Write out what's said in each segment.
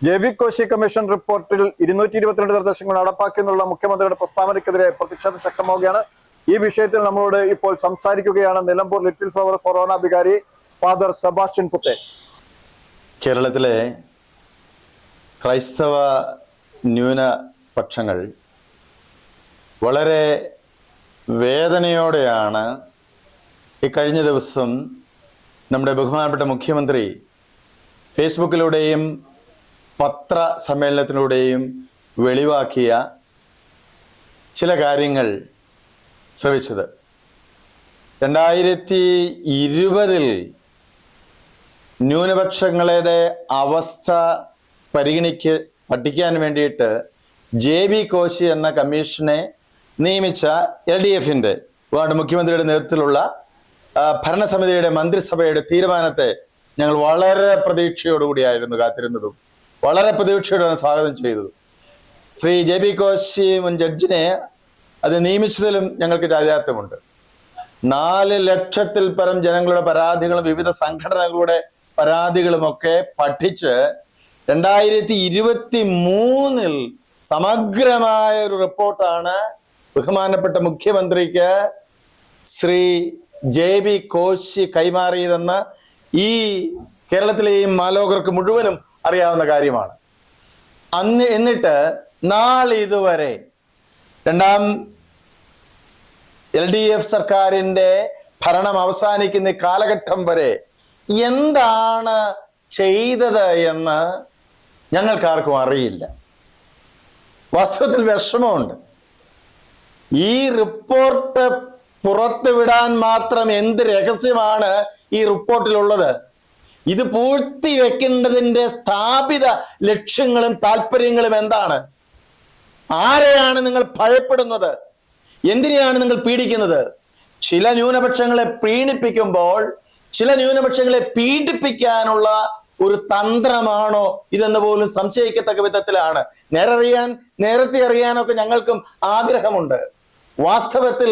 J B Koshy commission റിപ്പോർട്ടിൽ ഇരുന്നൂറ്റി ഇരുപത്തിരണ്ട് നിർദ്ദേശങ്ങൾ നടപ്പാക്കിയെന്നുള്ള മുഖ്യമന്ത്രിയുടെ പ്രസ്താവനയ്ക്കെതിരെ പ്രതിഷേധം ശക്തമാവുകയാണ്. ഈ വിഷയത്തിൽ നമ്മളോട് ഇപ്പോൾ സംസാരിക്കുകയാണ് നിലമ്പൂർ ലിറ്റിൽ ഫ്ലവർ കൊറോണ വികാരി ഫാദർ സെബാസ്റ്റ്യൻ പുത്തെ കേരളത്തിലെ ക്രൈസ്തവ ന്യൂനപക്ഷങ്ങൾ വളരെ വേദനയോടെയാണ് ഈ കഴിഞ്ഞ ദിവസം നമ്മുടെ ബഹുമാനപ്പെട്ട മുഖ്യമന്ത്രി ഫേസ്ബുക്കിലൂടെയും പത്ര സമ്മേളനത്തിലൂടെയും വെളിവാക്കിയ ചില കാര്യങ്ങൾ ശ്രവിച്ചത്. രണ്ടായിരത്തി ഇരുപതിൽ ന്യൂനപക്ഷങ്ങളുടെ അവസ്ഥ പരിഗണിക്ക് പഠിക്കാൻ വേണ്ടിയിട്ട് ജെ ബി കോശി എന്ന കമ്മീഷനെ നിയമിച്ച എൽ ഡി എഫിന്റെ വാർഡ് മുഖ്യമന്ത്രിയുടെ നേതൃത്വത്തിലുള്ള ഭരണസമിതിയുടെ മന്ത്രിസഭയുടെ തീരുമാനത്തെ ഞങ്ങൾ വളരെ പ്രതീക്ഷയോടുകൂടിയായിരുന്നു കാത്തിരുന്നതും. വളരെ പ്രതീക്ഷയോടെയാണ് സ്വാഗതം ചെയ്തത്. ശ്രീ ജെ ബി കോശി മുൻ ജഡ്ജിനെ അത് നിയമിച്ചതിലും ഞങ്ങൾക്ക് ചാരിതാർത്ഥ്യമുണ്ട് നാല് ലക്ഷത്തിൽ പരം ജനങ്ങളുടെ പരാതികളും വിവിധ സംഘടനകളുടെ പരാതികളുമൊക്കെ പഠിച്ച് രണ്ടായിരത്തി ഇരുപത്തി മൂന്നിൽ സമഗ്രമായ ഒരു റിപ്പോർട്ടാണ് ബഹുമാനപ്പെട്ട മുഖ്യമന്ത്രിക്ക് ശ്രീ ജെ ബി കോശി കൈമാറിയതെന്ന് ഈ കേരളത്തിലെയും മാലോകർക്ക് മുഴുവനും അറിയാവുന്ന കാര്യമാണ്. അന്ന് എന്നിട്ട് നാളിതുവരെ രണ്ടാം എൽ ഡി എഫ് സർക്കാരിന്റെ ഭരണം അവസാനിക്കുന്ന കാലഘട്ടം വരെ എന്താണ് ചെയ്തത് എന്ന് ഞങ്ങൾക്കാർക്കും അറിയില്ല. വാസ്തവത്തിൽ വിഷമമുണ്ട്. ഈ റിപ്പോർട്ട് പുറത്തുവിടാൻ മാത്രം എന്ത് രഹസ്യമാണ് ഈ റിപ്പോർട്ടിലുള്ളത്? ഇത് പൂഴ്ത്തി വെക്കേണ്ടതിന്റെ സ്ഥാപിത ലക്ഷ്യങ്ങളും താല്പര്യങ്ങളും എന്താണ്? ആരെയാണ് നിങ്ങൾ ഭയപ്പെടുന്നത്? എന്തിനെയാണ് നിങ്ങൾ പീഡിക്കുന്നത്? ചില ന്യൂനപക്ഷങ്ങളെ പീഡിപ്പിക്കുമ്പോൾ ചില ന്യൂനപക്ഷങ്ങളെ പീഡിപ്പിക്കാനുള്ള ഒരു തന്ത്രമാണോ ഇതെന്ന് പോലും സംശയിക്കത്തക്ക വിധത്തിലാണ്. നേരറിയാൻ നേരത്തെ അറിയാനൊക്കെ ഞങ്ങൾക്കും ആഗ്രഹമുണ്ട്. വാസ്തവത്തിൽ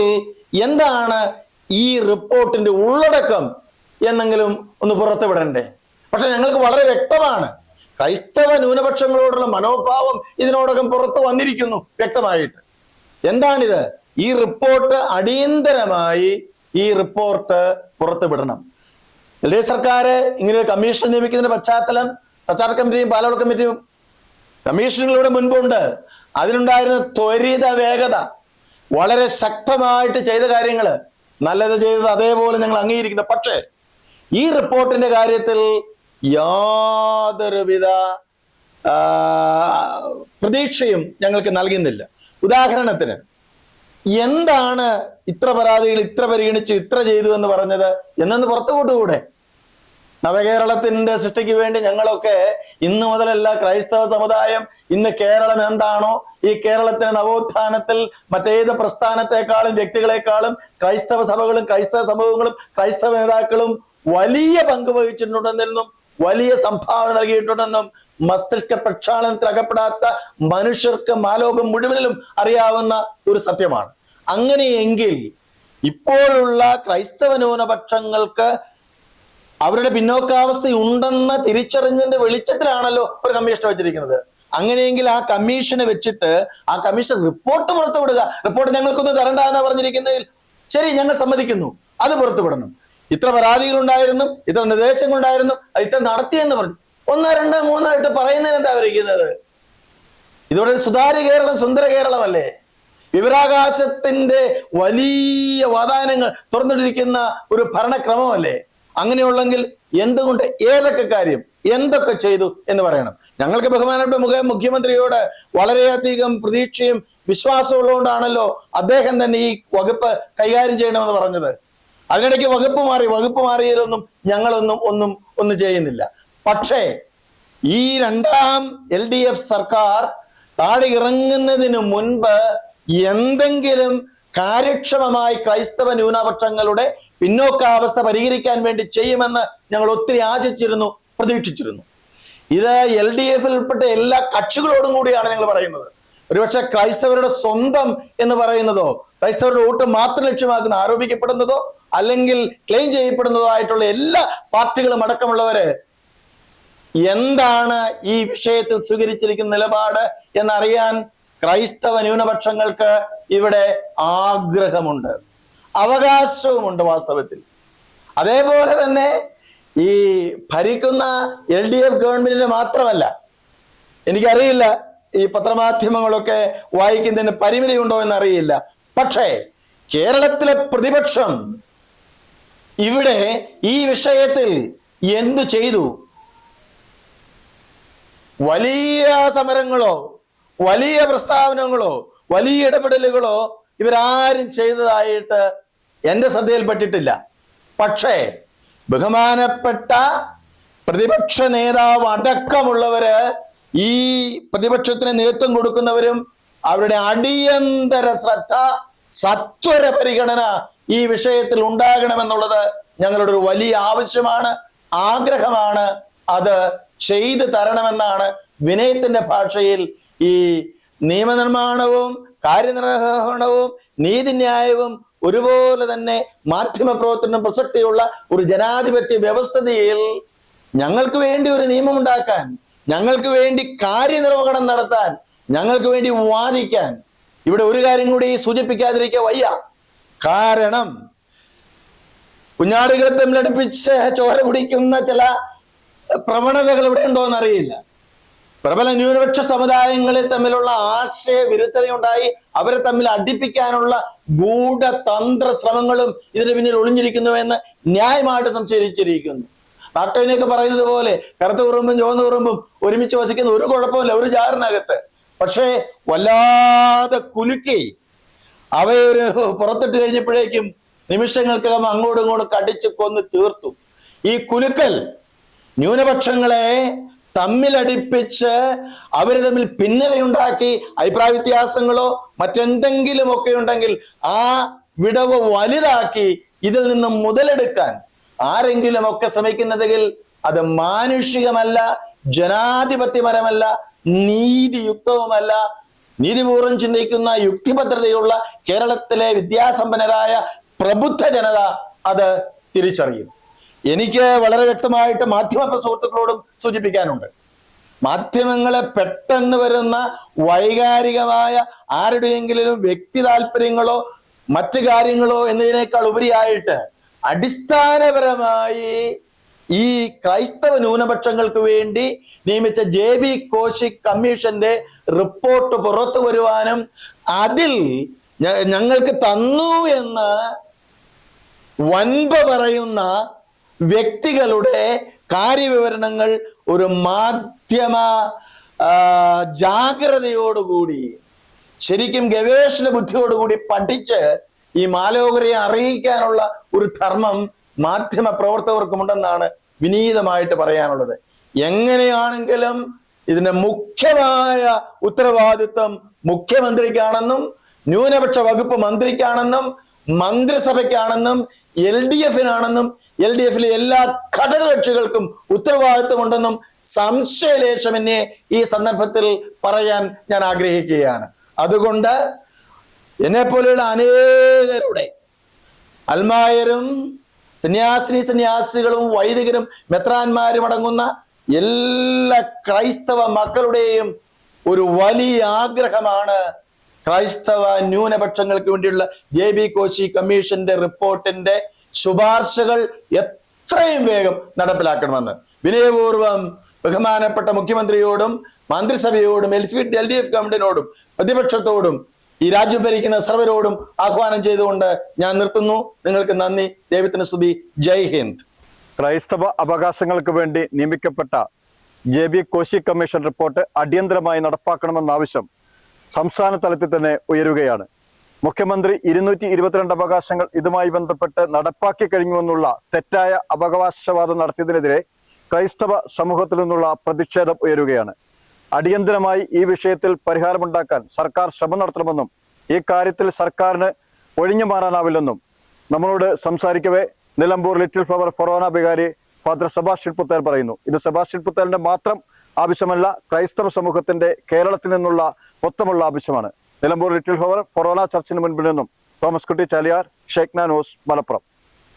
എന്താണ് ഈ റിപ്പോർട്ടിന്റെ ഉള്ളടക്കം? എന്നെങ്കിലും ഒന്ന് പുറത്തു വിടണ്ടേ പക്ഷെ ഞങ്ങൾക്ക് വളരെ വ്യക്തമാണ്. ക്രൈസ്തവ ന്യൂനപക്ഷങ്ങളോടുള്ള മനോഭാവം ഇതിനോടകം പുറത്തു വന്നിരിക്കുന്നു വ്യക്തമായിട്ട്. എന്താണിത്? ഈ റിപ്പോർട്ട് അടിയന്തരമായി ഈ റിപ്പോർട്ട് പുറത്തുവിടണം. എൽ ഡി എഫ് സർക്കാർ ഇങ്ങനെ കമ്മീഷൻ നിയമിക്കുന്നതിന്റെ പശ്ചാത്തലം സച്ചാർ കമ്മിറ്റിയും പാലോട് കമ്മിറ്റിയും കമ്മീഷനുകളുടെ മുൻപുണ്ട്. അതിനുണ്ടായിരുന്ന ത്വരിത വേഗത വളരെ ശക്തമായിട്ട് ചെയ്ത കാര്യങ്ങൾ നല്ലത് ചെയ്തത് അതേപോലെ ഞങ്ങൾ അംഗീകരിക്കുന്നത് പക്ഷേ ഈ റിപ്പോർട്ടിന്റെ കാര്യത്തിൽ യാതൊരുവിധ പ്രതീക്ഷയും ഞങ്ങൾക്ക് നൽകുന്നില്ല. ഉദാഹരണത്തിന് എന്താണ് ഇത്ര പരാതികൾ ഇത്ര പരിഗണിച്ചു ഇത്ര ചെയ്തു എന്ന് പറഞ്ഞത്? എന്നൊന്ന് പുറത്തുകൂട്ടുകൂടെ നവകേരളത്തിന്റെ സൃഷ്ടിക്ക് വേണ്ടി ഞങ്ങളൊക്കെ ഇന്ന് മുതലല്ല ക്രൈസ്തവ സമുദായം ഇന്ന് കേരളം എന്താണോ ഈ കേരളത്തിന് നവോത്ഥാനത്തിൽ മറ്റേത് പ്രസ്ഥാനത്തെക്കാളും വ്യക്തികളെക്കാളും ക്രൈസ്തവ സഭകളും ക്രൈസ്തവ സമൂഹങ്ങളും ക്രൈസ്തവ നേതാക്കളും വലിയ പങ്ക് വഹിച്ചിട്ടുണ്ടെന്നും വലിയ സംഭാവന നൽകിയിട്ടുണ്ടെന്നും മസ്തിഷ്ക പ്രക്ഷാളനത്തിൽ അകപ്പെടാത്ത മനുഷ്യർക്ക് മാലോകം മുഴുവനിലും അറിയാവുന്ന ഒരു സത്യമാണ്. അങ്ങനെയെങ്കിൽ ഇപ്പോഴുള്ള ക്രൈസ്തവ ന്യൂനപക്ഷങ്ങൾക്ക് അവരുടെ പിന്നോക്കാവസ്ഥ ഉണ്ടെന്ന തിരിച്ചറിഞ്ഞതിന്റെ വെളിച്ചത്തിലാണല്ലോ ഒരു കമ്മീഷൻ വെച്ചിരിക്കുന്നത്. അങ്ങനെയെങ്കിൽ ആ കമ്മീഷനെ വെച്ചിട്ട് ആ കമ്മീഷൻ റിപ്പോർട്ട് പുറത്തുവിടുക. റിപ്പോർട്ട് ഞങ്ങൾക്കൊന്നും തരണ്ട എന്ന് പറഞ്ഞിരിക്കുന്നതിൽ ശരി ഞങ്ങൾ സമ്മതിക്കുന്നു. അത് പുറത്തുവിടണം. ഇത്ര പരാതികൾ ഉണ്ടായിരുന്നു ഇത്ര അത് ഇത്ര നടത്തിയെന്ന് പറഞ്ഞു. ഒന്നോ രണ്ടോ മൂന്നായിട്ട് പറയുന്നതിന് എന്താ വരയ്ക്കുന്നത് ഇതോടെ സുതാര്യ കേരളം സുന്ദര കേരളമല്ലേ? വിവരാകാശത്തിന്റെ വലിയ വാതായനങ്ങൾ തുറന്നിട്ടിരിക്കുന്ന ഒരു ഭരണക്രമമല്ലേ? അങ്ങനെയുള്ളെങ്കിൽ എന്തുകൊണ്ട് ഏതൊക്കെ കാര്യം എന്തൊക്കെ ചെയ്തു എന്ന് പറയണം. ഞങ്ങൾക്ക് ബഹുമാനപ്പെട്ട മുഖ മുഖ്യമന്ത്രിയോട് വളരെയധികം പ്രതീക്ഷയും വിശ്വാസമുള്ളതുകൊണ്ടാണല്ലോ അദ്ദേഹം തന്നെ ഈ വകുപ്പ് കൈകാര്യം ചെയ്യണമെന്ന് പറഞ്ഞത്. അതിനിടയ്ക്ക് വകുപ്പ് മാറി വകുപ്പ് മാറിയതിലൊന്നും ഞങ്ങളൊന്നും ഒന്നും ഒന്നും ചെയ്യുന്നില്ല. പക്ഷേ ഈ രണ്ടാം എൽ ഡി എഫ് സർക്കാർ താഴെ ഇറങ്ങുന്നതിന് മുൻപ് എന്തെങ്കിലും കാര്യക്ഷമമായി ക്രൈസ്തവ ന്യൂനപക്ഷങ്ങളുടെ പിന്നോക്കാവസ്ഥ പരിഹരിക്കാൻ വേണ്ടി ചെയ്യുമെന്ന് ഞങ്ങൾ ഒത്തിരി ആശിച്ചിരുന്നു പ്രതീക്ഷിച്ചിരുന്നു. ഇത് എൽ ഡി എഫിൽ ഉൾപ്പെട്ട എല്ലാ കക്ഷികളോടും കൂടിയാണ് ഞങ്ങൾ പറയുന്നത്. ഒരുപക്ഷെ ക്രൈസ്തവരുടെ സ്വന്തം എന്ന് പറയുന്നതോ ക്രൈസ്തവരുടെ വോട്ട് മാത്രം ലക്ഷ്യമാക്കുന്ന ആരോപിക്കപ്പെടുന്നതോ അല്ലെങ്കിൽ ക്ലെയിം ചെയ്യപ്പെടുന്നതായിട്ടുള്ള എല്ലാ പാർട്ടികളും അടക്കമുള്ളവര് എന്താണ് ഈ വിഷയത്തിൽ സ്വീകരിച്ചിരിക്കുന്ന നിലപാട് എന്നറിയാൻ ക്രൈസ്തവ ന്യൂനപക്ഷങ്ങൾക്ക് ഇവിടെ ആഗ്രഹമുണ്ട്. അവകാശവുമുണ്ട് വാസ്തവത്തിൽ. അതേപോലെ തന്നെ ഈ ഭരിക്കുന്ന എൽ ഡി എഫ് ഗവൺമെന്റിന് മാത്രമല്ല എനിക്കറിയില്ല ഈ പത്രമാധ്യമങ്ങളൊക്കെ വായിക്കുന്നതിന് പരിമിതി ഉണ്ടോ എന്നറിയില്ല. പക്ഷേ കേരളത്തിലെ പ്രതിപക്ഷം ഇവിടെ ഈ വിഷയത്തിൽ എന്തു ചെയ്തു? വലിയ സമരങ്ങളോ വലിയ പ്രസ്താവനകളോ വലിയ ഇടപെടലുകളോ ഇവരാരും ചെയ്തതായിട്ട് എന്റെ ശ്രദ്ധയിൽപ്പെട്ടിട്ടില്ല. പക്ഷേ ബഹുമാനപ്പെട്ട പ്രതിപക്ഷ നേതാവ് അടക്കമുള്ളവര് ഈ പ്രതിപക്ഷത്തിന് നേതൃത്വം കൊടുക്കുന്നവരും അവരുടെ അടിയന്തര ശ്രദ്ധ സത്വര പരിഗണന ഈ വിഷയത്തിൽ ഉണ്ടാകണമെന്നുള്ളത് ഞങ്ങളുടെ ഒരു വലിയ ആവശ്യമാണ് ആഗ്രഹമാണ്. അത് ചെയ്തു തരണമെന്നാണ് വിനയത്തിന്റെ ഭാഷയിൽ ഈ നിയമനിർമ്മാണവും കാര്യനിർവഹണവും നീതിന്യായവും ഒരുപോലെ തന്നെ മാധ്യമ പ്രവർത്തനം പ്രസക്തിയുള്ള ഒരു ജനാധിപത്യ വ്യവസ്ഥതയിൽ ഞങ്ങൾക്ക് വേണ്ടി ഒരു നിയമം ഉണ്ടാക്കാൻ ഞങ്ങൾക്ക് വേണ്ടി കാര്യനിർവഹണം നടത്താൻ ഞങ്ങൾക്ക് വേണ്ടി വാദിക്കാൻ ഇവിടെ ഒരു കാര്യം കൂടി സൂചിപ്പിക്കാതിരിക്കുക വയ്യ. കാരണം കുഞ്ഞാടുകളെ തമ്മിലടുപ്പിച്ച് ചോര കുടിക്കുന്ന ചില പ്രവണതകൾ ഇവിടെ ഉണ്ടോ എന്നറിയില്ല. പ്രബല ന്യൂനപക്ഷ സമുദായങ്ങളിൽ തമ്മിലുള്ള ആശയ വിരുദ്ധതയുണ്ടായി അവരെ തമ്മിൽ അടിപ്പിക്കാനുള്ള ഗൂഢതന്ത്ര ശ്രമങ്ങളും ഇതിന് പിന്നിൽ ഒളിഞ്ഞിരിക്കുന്നു എന്ന് ന്യായമായിട്ട് സംശയിച്ചിരിക്കുന്നു. നാട്ടോനൊക്കെ പറയുന്നത് പോലെ കറുത്ത ഉറുമ്പും ചുവന്ന ഉറുമ്പും ഒരുമിച്ച് വസിക്കുന്ന ഒരു കുഴപ്പമില്ല ഒരു ജാറിനകത്ത്. പക്ഷേ വല്ലാതെ കുലുക്കി അവയൊരു പുറത്തിട്ട് കഴിഞ്ഞപ്പോഴേക്കും നിമിഷങ്ങൾക്കകം അങ്ങോട്ടും ഇങ്ങോട്ടും കടിച്ചു കൊന്ന് തീർത്തു. ഈ കുലുക്കൽ ന്യൂനപക്ഷങ്ങളെ തമ്മിലടിപ്പിച്ച് അവർ തമ്മിൽ ഭിന്നതയുണ്ടാക്കി അഭിപ്രായ വ്യത്യാസങ്ങളോ മറ്റെന്തെങ്കിലും ഒക്കെ ഉണ്ടെങ്കിൽ ആ വിടവ് വലുതാക്കി ഇതിൽ നിന്നും മുതലെടുക്കാൻ ആരെങ്കിലും ഒക്കെ ശ്രമിക്കുന്നതെങ്കിൽ അത് മാനുഷികമല്ല ജനാധിപത്യപരമല്ല നീതിയുക്തവുമല്ല നീതിപൂർവം ചിന്തിക്കുന്ന യുക്തിഭദ്രതയുള്ള കേരളത്തിലെ വിദ്യാസമ്പന്നരായ പ്രബുദ്ധ ജനത അത് തിരിച്ചറിയും. എനിക്ക് വളരെ വ്യക്തമായിട്ട് മാധ്യമ സുഹൃത്തുക്കളോടും സൂചിപ്പിക്കാനുണ്ട്. മാധ്യമങ്ങളെ പെട്ടെന്ന് വരുന്ന വൈകാരികമായ ആരുടെയെങ്കിലും വ്യക്തി താല്പര്യങ്ങളോ മറ്റു കാര്യങ്ങളോ എന്നതിനേക്കാൾ ഉപരിയായിട്ട് അടിസ്ഥാനപരമായി ഈ ക്രൈസ്തവ ന്യൂനപക്ഷങ്ങൾക്ക് വേണ്ടി നിയമിച്ച ജെ ബി കോശിക് കമ്മീഷന്റെ റിപ്പോർട്ട് പുറത്തു വരുവാനും അതിൽ ഞങ്ങൾക്ക് തന്നു എന്ന് വൻപ പറയുന്ന വ്യക്തികളുടെ കാര്യവിവരണങ്ങൾ ഒരു മാധ്യമ ജാഗ്രതയോടുകൂടി ശരിക്കും ഗവേഷണ ബുദ്ധിയോടുകൂടി പഠിച്ച് ഈ മാലോകരെ അറിയിക്കാനുള്ള ഒരു ധർമ്മം മാധ്യമ പ്രവർത്തകർക്കും പ്രവർത്തകർക്കുമുണ്ടെന്നാണ് വിനീതമായിട്ട് പറയാനുള്ളത്. എങ്ങനെയാണെങ്കിലും ഇതിന്റെ മുഖ്യമായ ഉത്തരവാദിത്വം മുഖ്യമന്ത്രിക്കാണെന്നും ന്യൂനപക്ഷ വകുപ്പ് മന്ത്രിക്കാണെന്നും മന്ത്രിസഭയ്ക്കാണെന്നും എൽ ഡി എഫിനാണെന്നും എൽ ഡി എഫിലെ എല്ലാ ഘടകകക്ഷികൾക്കും ഉത്തരവാദിത്വമുണ്ടെന്നും സംശയലേശമെന്നെ ഈ സന്ദർഭത്തിൽ പറയാൻ ഞാൻ ആഗ്രഹിക്കുകയാണ്. അതുകൊണ്ട് എന്നെ പോലെയുള്ള അനേകരുടെ അൽമായരും സന്യാസിനി സന്യാസികളും വൈദികരും മെത്രാന്മാരും അടങ്ങുന്ന എല്ലാ ക്രൈസ്തവ മക്കളുടെയും ഒരു വലിയ ആഗ്രഹമാണ് ക്രൈസ്തവ ന്യൂനപക്ഷങ്ങൾക്ക് വേണ്ടിയുള്ള ജെ ബി കോശി കമ്മീഷന്റെ റിപ്പോർട്ടിന്റെ ശുപാർശകൾ എത്രയും വേഗം നടപ്പിലാക്കണമെന്ന്. വിനയപൂർവം ബഹുമാനപ്പെട്ട മുഖ്യമന്ത്രിയോടും മന്ത്രിസഭയോടും എൽ ഡി എഫ് ഗവൺമെന്റിനോടും പ്രതിപക്ഷത്തോടും ഈ രാജ്യം ഭരിക്കുന്ന സർവരോടും ആഹ്വാനം ചെയ്തുകൊണ്ട് ഞാൻ നിർത്തുന്നു. നിങ്ങൾക്ക് നന്ദി. ദൈവത്തിന് സ്തുതി. ജയ് ഹിന്ദ്. ക്രൈസ്തവ അവകാശങ്ങൾക്ക് വേണ്ടി നിയമിക്കപ്പെട്ട J B Koshy commission report അടിയന്തരമായി നടപ്പാക്കണമെന്ന ആവശ്യം സംസ്ഥാന തലത്തിൽ തന്നെ ഉയരുകയാണ്. മുഖ്യമന്ത്രി ഇരുന്നൂറ്റി ഇരുപത്തിരണ്ട് അവകാശങ്ങൾ ഇതുമായി ബന്ധപ്പെട്ട് നടപ്പാക്കി കഴിഞ്ഞുവെന്നുള്ള തെറ്റായ അവകാശവാദം നടത്തിയതിനെതിരെ ക്രൈസ്തവ സമൂഹത്തിൽ നിന്നുള്ള പ്രതിഷേധം ഉയരുകയാണ്. അടിയന്തരമായി ഈ വിഷയത്തിൽ പരിഹാരമുണ്ടാക്കാൻ സർക്കാർ ശ്രമം നടത്തണമെന്നും ഈ കാര്യത്തിൽ സർക്കാരിന് ഒഴിഞ്ഞു മാറാനാവില്ലെന്നും നമ്മളോട് സംസാരിക്കവേ നിലമ്പൂർ ലിറ്റിൽ ഫ്ലവർ ഫൊറോന ബികാരി ഫാദർ സെബാസ്റ്റ്യൻ പുത്തേൽ പറയുന്നു. ഇത് സെബാസ്റ്റ്യൻ പുത്തേലിന്റെ മാത്രം ആവശ്യമല്ല ക്രൈസ്തവ സമൂഹത്തിന്റെ കേരളത്തിൽ നിന്നുള്ള മൊത്തമുള്ള ആവശ്യമാണ്. നിലമ്പൂർ ലിറ്റിൽ ഫ്ലവർ ഫൊറോന ചർച്ചിന് മുൻപിൽ നിന്നും തോമസ് കുട്ടി ചാലിയാർ ഷേഖ്ന ന്യൂസ് മലപ്പുറം.